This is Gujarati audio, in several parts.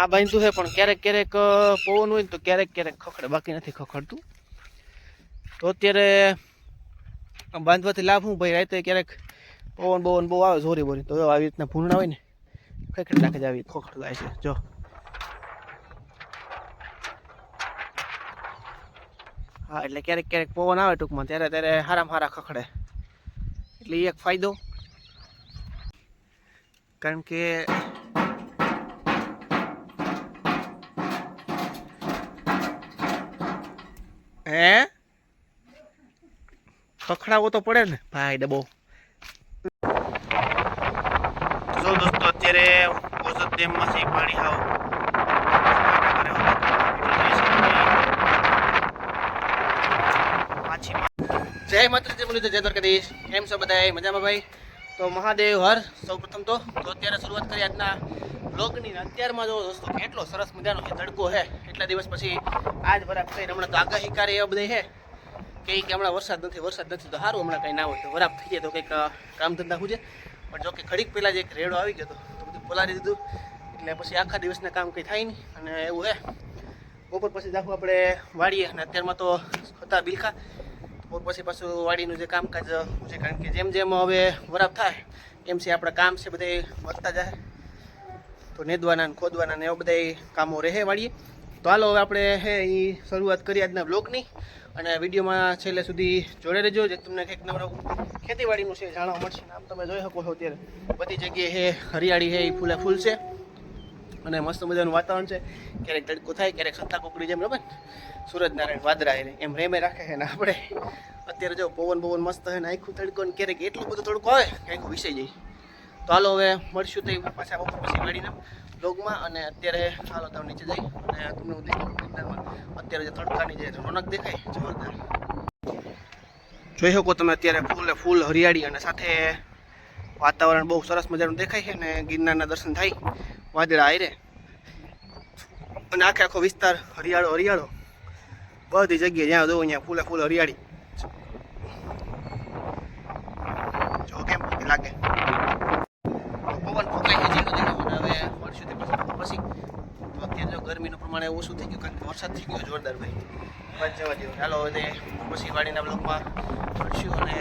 આ બાંધ્યું છે, પણ ક્યારેક ક્યારેક પવન હોય ને તો ક્યારેક ક્યારેક ખખડે, બાકી નથી ખખડતું. તો અત્યારે બાંધવાથી લાભ હું ભાઈ, રાતે ક્યારેક પવન બવન બહુ આવે, જોરી બોરી. તો આવી રીતના ભૂંડા હોય ને, ખખડી નાખે આવી ખોખડ થાય છે. જો. હા, એટલે ક્યારેક ક્યારેક પવન આવે ટૂંકમાં, ત્યારે ત્યારે હારામ હારા ખખડે. એટલે એ એક ફાયદો. કારણ કે હે? ખખડાવો તો પડે ને. ભાઈ, ડબો. જો દોસ્તો, અત્યારે ઓઝત ડેમમાંથી પાણી આવ. જય માતાજી બોલી જય દ્વારકાધીશ. કેમ છો બધા મજામાં ભાઈ? તો મહાદેવ હર સૌ પ્રથમ તો તો અત્યારે શરૂઆત કરી આજના બ્લોગની અત્યારમાં જો દોસ્તો, કેટલો સરસ મજાનો છે તડકો છે એટલા દિવસ પછી આજ વરાપ થઈને હમણાં તો આગાહી કરે એવા બધા છે કે કે હમણાં વરસાદ નથી વરસાદ નથી તો સારું હમણાં કંઈ ના હોય તો વરાપ થઈ જાય તો કંઈક કામ ધંધા ખૂજે પણ જો કે ઘડીક પહેલાં જે એક રેડો આવી ગયો તો બધું બોલાવી દીધું. એટલે પછી આખા દિવસના કામ કંઈ થાય નહીં અને એવું હે. બપોર પછી દાખવું આપણે વાળીએ અને અત્યારમાં તો હતા બિલખા. બપોર પછી પાછું વાડીનું જે કામકાજ છે, કારણ કે જેમ જેમ હવે વરાપ થાય, એમ છે આપણા કામ છે બધે વધતા જાય. તો નેદવાના ને ખોદવાના ને એવા બધા કામો રહે વાળીએ તો હાલો, હવે આપણે હે એ શરૂઆત કરી આજના બ્લોગની અને વિડીયોમાં છેલ્લે સુધી જોડે રહેજો જે તમને કંઈક નવરા ખેતીવાડીનું છે જાણવા મળશે. આમ તમે જોઈ શકો છો અત્યારે બધી જગ્યાએ હે હરિયાળી હે એ ફૂલે ફૂલ છે. અને મસ્ત મજાનું વાતાવરણ છે. ક્યારેક તડકો થાય, ક્યારેક સત્તા કોકડી જેમ, બરાબર? સૂરજનારાયણ વાદરા એમ રેમે રાખે છે ને આપણે. અત્યારે જો પવન પવન મસ્ત છે ને આખું તડકો ને ક્યારેક એટલો બધો તડકો આવે કે વિસાઈ જાય. તો હાલો, હવે મળશું તો પાછા બપોર પછી વાળીને બ્લોગમાં અને અત્યારે હાલો તમે નીચે જઈ અને તમને હું દેખાડું અત્યારે જે તડકાની જે રોનક દેખાય, જોરદાર. જોઈ શકો તમે અત્યારે ફૂલે ફૂલ હરિયાળી અને સાથે વાતાવરણ બહુ સરસ મજાનું દેખાય છે અને ગિરનારના દર્શન થાય. વાદળા આયરે. અને આખે આખો વિસ્તાર હરિયાળો હરિયાળો. બધી જગ્યાએ જ્યાં જોઉં ત્યાં ફૂલે ફૂલ હરિયાળી જો કેમ લાગે પવન ફૂંકાય છે ઝીણો ઝીણો અને હવે મળશું તે પછી બપોર પછી તો અત્યારે જો ગરમીનું પ્રમાણ ઓછું થઈ ગયું કારણ કે વરસાદ થઈ ગયો જોરદાર ભાઈ. બસ જવા દો ચાલો હવે પછી વાડીના બ્લોકમાં મળશું અને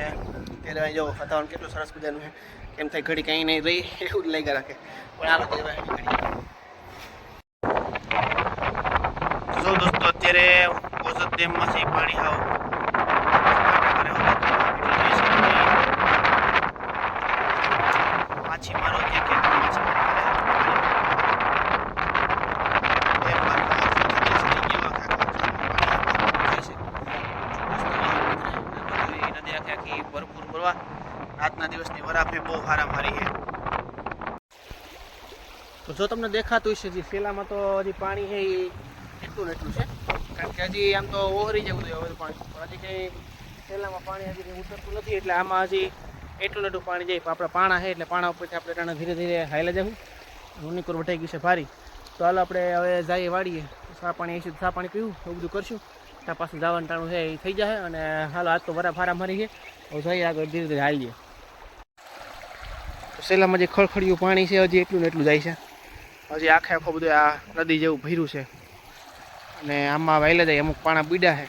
પહેલાં જો વાતાવરણ કેટલું સરસ મજાનું છે. કેમ થાય ઘડી કંઈ નહીં રહી, એવું જ લાગ્યા રાખે. પણ આ લોકો જો દોસ્તો, અત્યારે ઓઝત ડેમમાંથી પાણી આવ માછી મારો જે કે માછી ભરપૂર ભરવા આજના દિવસની વરાફી બહુ હારા મારી છે. તો જો તમને દેખાતું હશે જે, શેલામાં તો હજી પાણી છે એ એટલું ને એટલું છે. કારણ કે હજી આમ તો ઓહરી જવું જોઈએ હવે પાણી. પણ હજી કંઈ શેલામાં પાણી હજી કંઈ ઉતરતું નથી, એટલે આમાં હજી એટલું એટલું પાણી જાય. આપણા પાણા છે એટલે પાણા ઉપરથી આપણે ટાણા ધીરે ધીરે હાઈલા જવું રૂનીકોર વટાઈ ગયું છે ભારી. તો હાલ આપણે હવે જઈએ વાળીએ સા પાણી આવીશું સા પાણી પીવું, એવું બધું કરશું. ત્યાં પાછું જવાનું ટાણું છે, એ થઈ જાય અને હાલો, આજ તો વરા ફારા મારી છે. હવે જઈએ આગળ ધીરે ધીરે હાલીએ. સેલામાં જે ખળખળિયું પાણી છે હજી એટલું ને એટલું જાય છે. હજી આખે આખો બધું આ નદી જેવું ભર્યું છે. અને આમાં વહેલા જાય અમુક પાણા બીડા છે.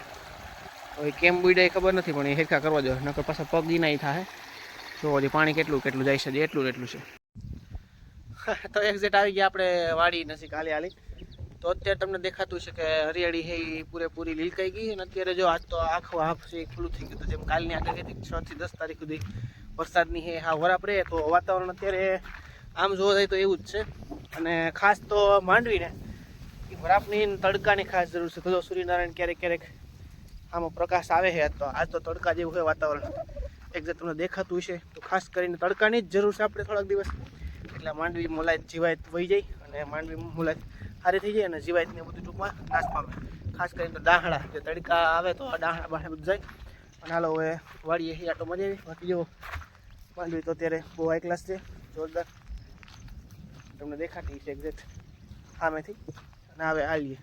હવે કેમ બીડા એ ખબર નથી પણ એ હેરખા કરવા જોઈએ નકર પાછા પગ નહીં થાય. જો હજી પાણી કેટલું કેટલું જાય છે હજી એટલું ને એટલું છે. તો એક્ઝેટ આવી ગયા આપણે વાડી નજીક હાલી હાલી તો અત્યારે તમને દેખાતું છે કે હરિયાળી છે એ પૂરેપૂરી લીલકાઈ ગઈ અને અત્યારે જો આજ તો આખું હાફ છે ખુલ્લું થઈ ગયું તો જેમ કાલની આગળ હતી છ થી દસ તારીખ સુધી વરસાદની હે, હા વરાપ રહે તો વાતાવરણ અત્યારે આમ જોવા જાય તો એવું જ છે. અને ખાસ તો માંડવીને, એ વરાપની તડકાની ખાસ જરૂર છે. તો સૂર્યનારાયણ ક્યારેક ક્યારેક આમાં પ્રકાશ આવે છે તો આજ તો તડકા જેવું છે વાતાવરણ. એક્ઝેક્ટ તમને દેખાતું હશે, તો ખાસ કરીને તડકાની જ જરૂર છે આપણે થોડાક દિવસ. એટલે માંડવી મુલાયત, જીવાયત વહી જાય અને માંડવી મુલાયત સારી થઈ જાય અને જીવાયત ને બધું ટૂંકમાં નાશ પામે. ખાસ કરીને તો દાહડા, જે તડકા આવે તો દાહડા બાહડા બધું જાય. અને હાલો હવે વાળીએ આટો મજા આવી બાકી જો માંડવી તો અત્યારે બહુ હાઈ ક્લાસ છે, જોરદાર. તમને દેખાતી છે એક્ઝેક્ટ સામેથી. અને હવે આવીએ.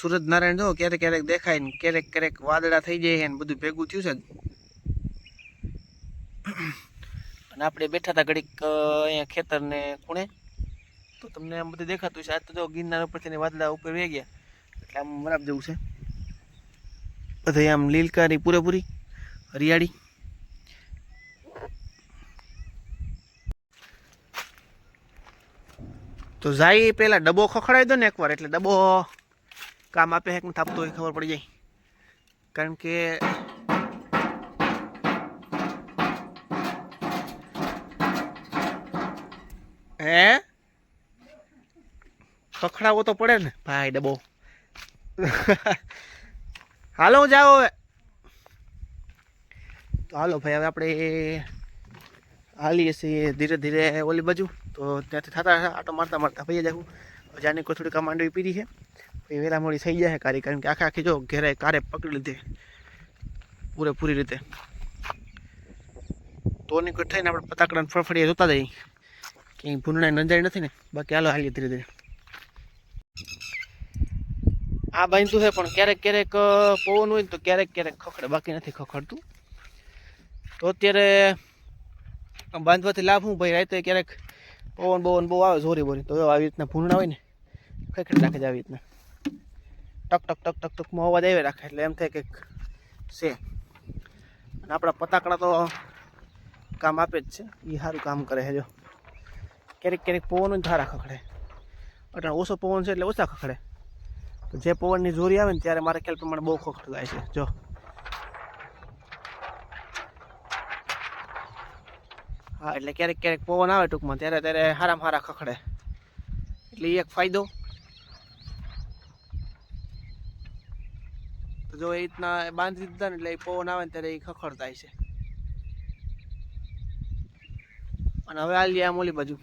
સુરજ નારાયણ જો ક્યારેક ક્યારેક દેખાય ને ક્યારેક ક્યારેક વાદળા થઈ જાય ને બધું ભેગું થયું છે અને આપણે બેઠા હતા ઘડીક અહીંયા ખેતરને ખૂણે. તો તમને આમ બધું દેખાતું છે આજ તો જો ગિરનાર ઉપરથી વાદળા ઉપર વહી ગયા. એટલે આમ બરાબર જેવું છે. બધા આમ લીલકારી પૂરેપૂરી. હરિયાળી. તો જાય પેલા ડબ્બો ખખડાવી દો ને એકવાર, એટલે ડબ્બો કામ આપે હેક થાપતો હોય ખબર પડી જાય. કારણ કે હે? ખખડાવવો તો પડે ને. ભાઈ, ડબ્બો. હાલો, જાઓ હવે. તો હાલો ભાઈ હવે આપણે હાલીએ છીએ ધીરે ધીરે ઓલી બાજુ. તો ત્યાંથી થતા આટો મારતા મારતા ભાઈ જાઉં જાની કોઈ થોડી કમાન્ડવી પીધી છે. પછી વેલા મોડી થઈ જાય કારી કારણ કે આખા આખી જો ઘેરે કારે પકડી લીધી. પૂરેપૂરી રીતે. તો ની કોઈ થઈને આપણે પતાકડાને ફળફડીએ જોતા જઈએ. ક્યાંય ભૂનડા નંજાઈ નથી ને. બાકી હાલો હાલીએ ધીરે ધીરે. આ બાંધતું છે પણ ક્યારેક ક્યારેક અ, પવન હોય ને તો ક્યારેક ક્યારેક ખખડે. બાકી નથી ખખડતું. તો અત્યારે બાંધવાથી લાભ હું ભાઈ? રાતે ક્યારેક પવન બવન બહુ આવે જોરી બોરી. તો આવી રીતના ભૂંગળા હોય ને ખખડી રાખે છે આવી રીતના. ટક ટક ટક ટક, ટકમાં અવાજ આવે રાખે એટલે એમ થાય કે છે. અને આપણા પતાકડા તો કામ આપે જ છે. એ સારું કામ કરે છે જો. ક્યારેક ક્યારેક પવન સારા ખખડે. એટલે ઓછો પવન છે એટલે ઓછા ખખડે. જે પવનની જોરી આવે ને ત્યારે મારે ખ્યાલ પ્રમાણે બહુ ખખડ થાય છે. જો. હા, એટલે ક્યારેક ક્યારેક પવન આવે ટૂંકમાં, ત્યારે ત્યારે હારામાં હારા ખખડે. એટલે એક ફાયદો. તો જો એ રીતના બાંધી દીધા ને એટલે એ પવન આવે ને ત્યારે એ ખખડતા છે. અને હવે આ આમ ઓલી બાજુ.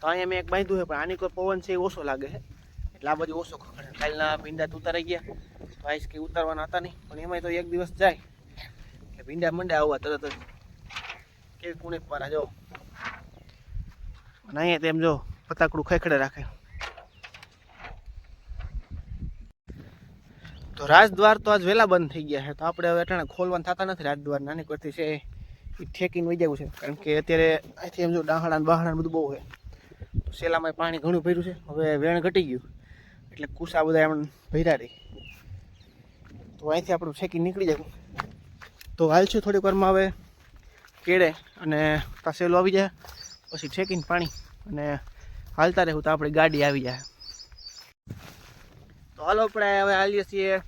તો અહીંયા મેં એક બાંધ્યું છે, પણ આની કોઈ પવન છે એ ઓછો લાગે છે. એટલે આ બાજુ ઓછો ખખડે. કાલના ભીંડા તો ઉતારાઈ ગયા. તો આઈસ કે ઉતારવાના હતા નહીં. પણ એમાંય તો એક દિવસ જાય. એટલે ભીંડા મંડે આવવા તરત જ. કેવી કુણી પારા જો. અને અહીંયા તેમ જો પતાકડું ખેખડે રાખે. તો રાજદ્વાર તો આજ વહેલા બંધ થઈ ગયા છે. તો આપણે હવે અટાણે ખોલવાનું થતા નથી રાજદ્વાર. નાની કરતી છે એ. ઠેકીને વહી જવું છે. કારણ કે અત્યારે અહીંથી એમ જો ડાહડા બહાણા બધું બહુ છે. તો શેલામાં પાણી ઘણું ભર્યું છે. હવે વેણ ઘટી ગયું. એટલે કુસા બધા એમ ભર્યા રહી. તો અહીંથી આપણું ઠેકી નીકળી જવું તો હાલ છે થોડીક વારમાં હવે કેળે અને પાસેલો આવી જાય. પછી ઠેકીને પાણી અને હાલતા રહેવું તો આપણી ગાડી આવી જાય. તો હાલો આપણે હવે હાલીએ છીએ.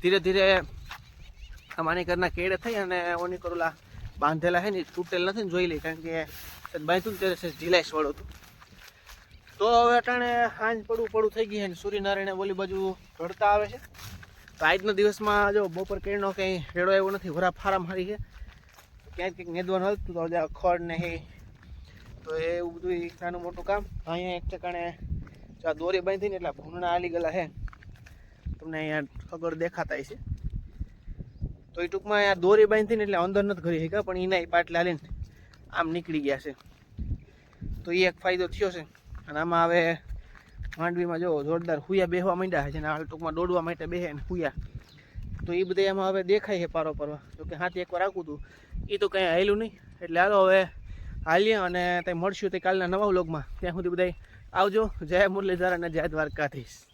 ધીરે ધીરે માની ઘરના કેળે થઈ અને ઓની કરોલા બાંધેલા છે ને તૂટેલ નથી ને જોઈ લઈ કારણ કે બાંધ્યું ત્યારે છે ઢીલાઈશ વાળું હતું તો હવે અટાણે સાંજ પડવું પડું થઈ ગઈ છે ને સૂર્યનારાયણ ઓલી બાજુ ઢળતા આવે છે. તો આજના દિવસમાં જો બપોર કેળનો કંઈ હેડો એવો નથી વરા ફારા મારી છે. ક્યાંક કંઈક નેદવાનું હતું તો ખડ ને એ તો એ બધું નાનું મોટું કામ. અહીંયા એક ઠેકાણે જો આ દોરી બાંધીને એટલે ભૂંડણા આલી ગયેલા છે તમને અહીંયા ખબર દેખાતા છે તો એ ટૂંકમાં આ દોરી બાંધીને એટલે અંદર નથી કરી શક્યા પણ એના એ પાટલા હાલીને આમ નીકળી ગયા છે. તો એ એક ફાયદો થયો છે. અને આમાં હવે માંડવીમાં જો જોરદાર હુયા બેહવા માંડ્યા છે ને હાલ ટૂંકમાં દોડવા માટે બેહે ને હુયા. તો એ બધા એમાં હવે દેખાય છે પારો પરવા જોકે હાથી એકવાર આખું હતું. એ તો કંઈ આવેલું નહીં. એટલે હાલો હવે હાલીએ અને ત્યાં મળશું તે કાલના નવા વ્લોગમાં. ત્યાં સુધી બધા આવજો. જય મુરલીધર અને જય દ્વારકાધીશ.